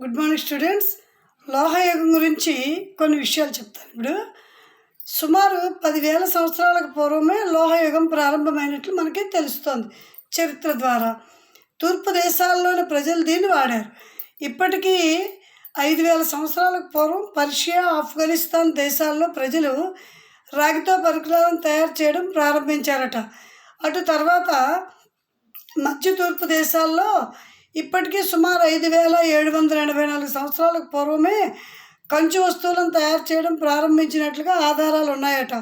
Good morning students. లోహయుగం గురించి కొన్ని విషయాలు చెప్తాను. ఇప్పుడు సుమారు పదివేల సంవత్సరాలకు పూర్వమే లోహయుగం ప్రారంభమైనట్లు మనకి తెలుస్తోంది చరిత్ర ద్వారా. తూర్పు దేశాల్లోని ప్రజలు దీన్ని వాడారు. ఇప్పటికీ ఐదు వేల సంవత్సరాలకు పూర్వం పర్షియా ఆఫ్ఘనిస్తాన్ దేశాల్లో ప్రజలు రాగితో పరికరాలను తయారు చేయడం ప్రారంభించారట. అటు తర్వాత మధ్య తూర్పు దేశాల్లో ఇప్పటికీ సుమారు ఐదు వేల ఏడు వందల ఎనభై నాలుగు సంవత్సరాలకు పూర్వమే కంచు వస్తువులను తయారు చేయడం ప్రారంభించినట్లుగా ఆధారాలు ఉన్నాయట.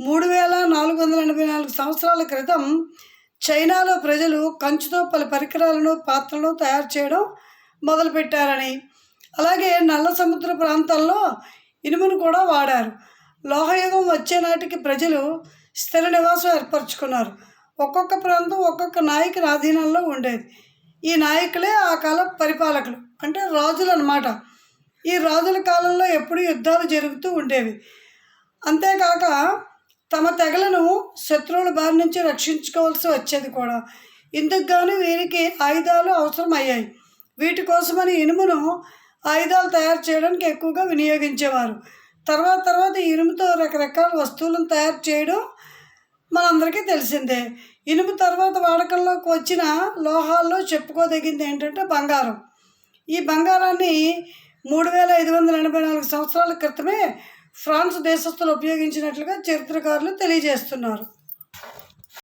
మూడు వేల నాలుగు వందల ఎనభై నాలుగు సంవత్సరాల క్రితం చైనాలో ప్రజలు కంచుతో పలు పరికరాలను పాత్రలను తయారు చేయడం మొదలుపెట్టారని. అలాగే నల్ల సముద్ర ప్రాంతాల్లో ఇనుమును కూడా వాడారు. లోహయుగం వచ్చే నాటికి ప్రజలు స్థిర నివాసం ఏర్పరచుకున్నారు. ఒక్కొక్క ప్రాంతం ఒక్కొక్క నాయకుని ఆధీనంలో ఉండేది. ఈ నాయకులే ఆ కాల పరిపాలకులు. అంటే రాజులు అన్నమాట ఈ రాజుల కాలంలో ఎప్పుడు యుద్ధాలు జరుగుతూ ఉండేవి. అంతేకాక తమ తెగలను శత్రువుల బారి నుంచి రక్షించుకోవాల్సి వచ్చేది కూడా. ఇందుకు గాను వీరికి ఆయుధాలు అవసరం అయ్యాయి వీటి కోసమని ఇనుమును ఆయుధాలు తయారు చేయడానికి ఎక్కువగా వినియోగించేవారు. తర్వాత తర్వాత ఈ ఇనుముతో రకరకాల వస్తువులను తయారు చేయడం మనందరికీ తెలిసిందే. ఇనుము తర్వాత వాడకంలోకి వచ్చిన లోహాల్లో చెప్పుకోదగింది ఏంటంటే బంగారం. ఈ బంగారాన్ని మూడు వేల ఐదు వందల ఎనభై నాలుగు సంవత్సరాల క్రితమే ఫ్రాన్స్ దేశస్తులు ఉపయోగించినట్లుగా చరిత్రకారులు తెలియజేస్తున్నారు.